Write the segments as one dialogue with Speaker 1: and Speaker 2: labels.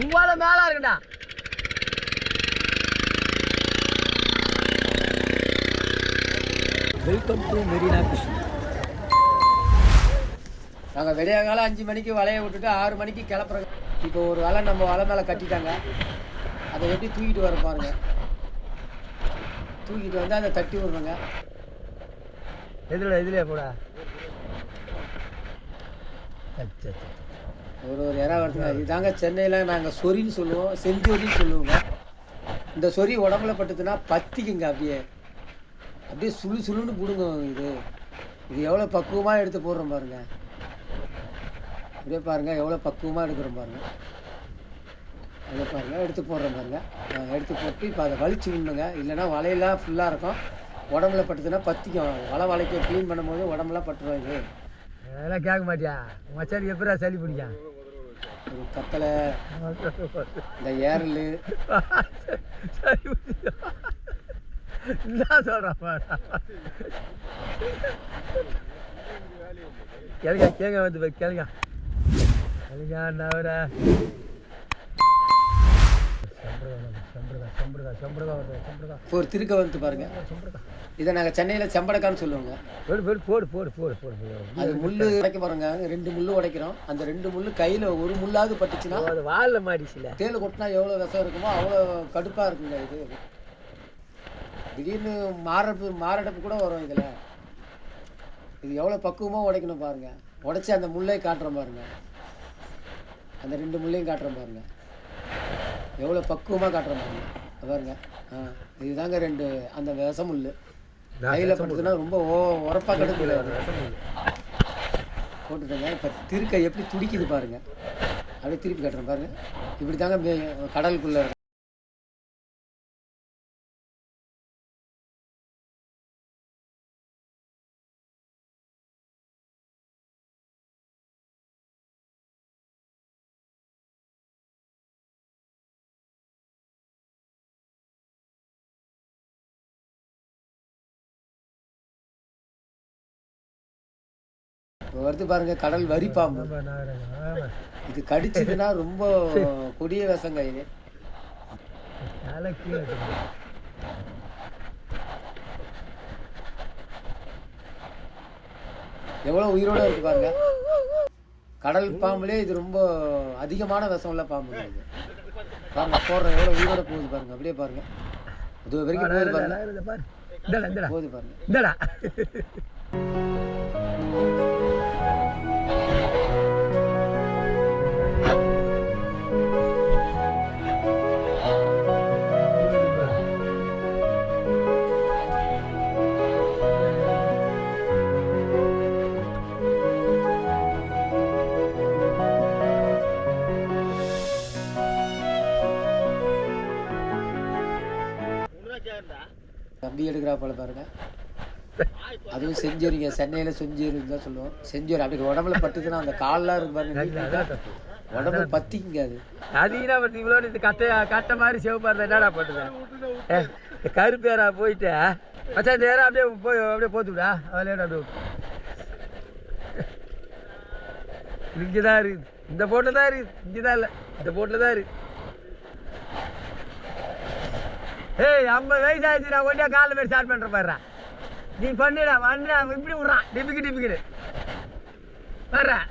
Speaker 1: உங்களால மேல இருக்குடா. வெல்கம் டு மெரினா கிருஷ்ணா நாங்கள் விடிய காலம் அஞ்சு மணிக்கு வலையை விட்டுட்டு ஆறு மணிக்கு கிளப்புறோங்க இப்போ ஒரு வலை நம்ம வலை மேலே கட்டிட்டாங்க. அதை எப்படி தூக்கிட்டு வர பாருங்க. தூக்கிட்டு வந்து அதை தட்டி விடுறோங்க.
Speaker 2: எதுல எதுலயா போட?
Speaker 1: ஒரு ஒரு இறா வருதுங்க இதுதாங்க சென்னையில் நாங்கள் சொரின்னு சொல்லுவோம் செஞ்சொரின்னு சொல்லுவோங்க. இந்த சொறி உடம்புல பட்டுதுன்னா பத்திக்குங்க அப்படியே. அப்படியே சுழு சுளுன்னு பிடுங்க இது. இது எவ்வளோ பக்குவமாக எடுத்து போடுறோம் பாருங்க. அப்படியே பாருங்கள் எவ்வளோ பக்குவமாக எடுக்கிறோம் பாருங்கள் அப்படியே பாருங்கள் எடுத்து போடுறோம் பாருங்கள் எடுத்து போட்டு இப்போ அதை வலிச்சு விடணுங்க. இல்லைன்னா வலையெல்லாம் ஃபுல்லாக இருக்கும். உடம்புல பட்டுதுன்னா பத்திக்கும். வலை வலைக்கு க்ளீன் பண்ணும்போது உடம்புலாம் பட்டுரும் இது.
Speaker 2: அதெல்லாம் கேட்க மாட்டியா? மச்சாரி எப்படா சளி பிடிக்கும்?
Speaker 1: ஒரு கத்தலை இந்த ஏரல்
Speaker 2: சளி என்ன சொல்கிறேன் கேளுங்க கேங்க வந்து போய் கேளுங்க. கேளுங்க நவர
Speaker 1: ஒரு திருக்க வந்து பாருங்க. இதை நாங்கள் சென்னையில் செம்படக்கான்னு சொல்லுவோங்க.
Speaker 2: போடு போடு போடு போடு போடு போடு
Speaker 1: அது முள்ளு உடைக்க பாருங்க ரெண்டு முள்ளு உடைக்கிறோம். அந்த ரெண்டு முள்ளு கையில் ஒரு முள்ளாவது பட்டுச்சுன்னா
Speaker 2: அது வாலில் மாடிச்சுல.
Speaker 1: தேள் கொட்டினா எவ்வளோ விஷம் இருக்குமோ அவ்வளோ கடுப்பாக இருக்குங்க இது. திடீர்னு மாரப்பு மாரடைப்பு கூட வரும் இதில். இது எவ்வளோ பக்குவமாக உடைக்கணும் பாருங்க. உடைச்சி அந்த முல்லை காட்டுறோம் பாருங்க. அந்த ரெண்டு முள்ளையும் காட்டுறோம் பாருங்க. எவ்வளோ பக்குவமாக காட்டுறோம் பாருங்க இத பாருங்க. ஆ இதுதாங்க ரெண்டு அந்த விஷ முள் கையில் பட்டுதுன்னா ரொம்ப ஓ உரப்பாக கடுப்பு போட்டுட்டேங்க. இப்போ திருக்க எப்படி துடிக்குது பாருங்க. அப்படியே திருப்பி கட்டுறேன் பாருங்க. இப்படி தாங்க கடலுக்குள்ள இப்போ வருது பாருங்க கடல் வரி பாம்பு. இது கடிச்சதுன்னா ரொம்ப கொடிய விஷங்க இது. எவ்வளோ உயிரோட இருக்கு பாருங்க. கடல் பாம்புலே இது ரொம்ப அதிகமான விஷம் உள்ள பாம்பு இது. பாருங்க போடுற எவ்வளோ உயிரோட போகுது பாருங்க அப்படியே பாருங்க. இது வரைக்கும் போகுது பாருங்க. போகுது பாருங்க. தம்பி எடுக்கிறா போல பாருங்க. அதுவும் செஞ்சேரிங்க சென்னையில் செஞ்சேரின்னு தான் சொல்லுவோம். செஞ்சேரி அப்படி உடம்புல பட்டுதுன்னா அந்த கால்லாம் இருக்கு பாருங்க. உடம்பு பத்திக்குங்க அது.
Speaker 2: அது என்ன பண்ணுது இவ்வளோ இது கட்டை கட்டை மாதிரி சிவப்பா இருந்தா என்னடா இந்த கருப்பேரா போயிட்டு. மச்சான் இந்த ஏரா அப்படியே போய் அப்படியே போத்துவிடா. விளையாட அப்படியே இங்கே தான் இருக்குது இந்த போட்டில் தான் இருக்குது இங்கே தான் இல்லை. இந்த போட்டில் தான் இருக்கு. ஏய் ஐம்பது வயசு ஆயிடுச்சு நான் கொண்டே காலில் போய் ஸ்டார்ட் பண்ணுற பாடுறா நீ பண்ணுடா அவன் இப்படி விட்றான் டிப்பிக்கு டிப்பிக்கிட்டு வர்றேன்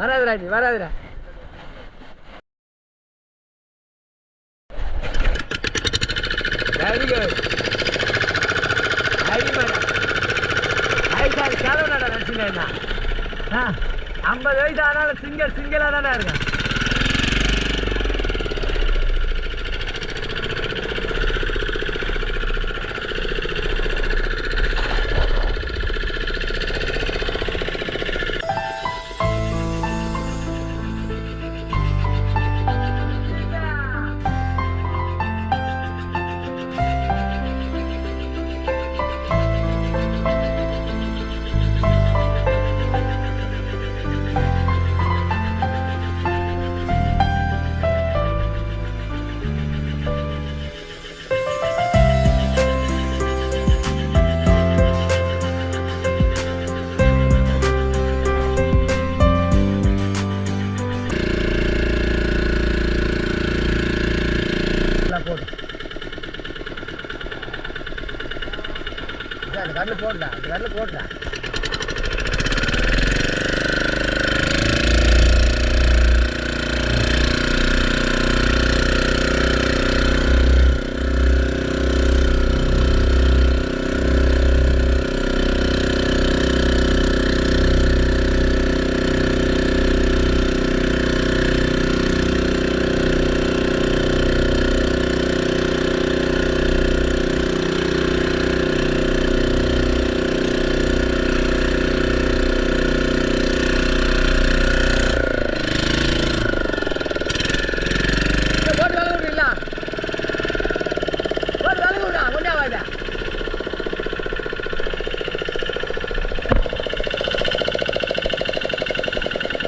Speaker 2: வராதுடா நீ வராதுடா. வெரி குட் அடிமாடா ஐசாரி கிளவுனாடா நினச்சினா ஆ ஐம்பது வயசு ஆனாலும் சிங்கர் சிங்கிளாக தானே இருக்கேன். போடுறா அந்த கடலில் போடுறா போடுறா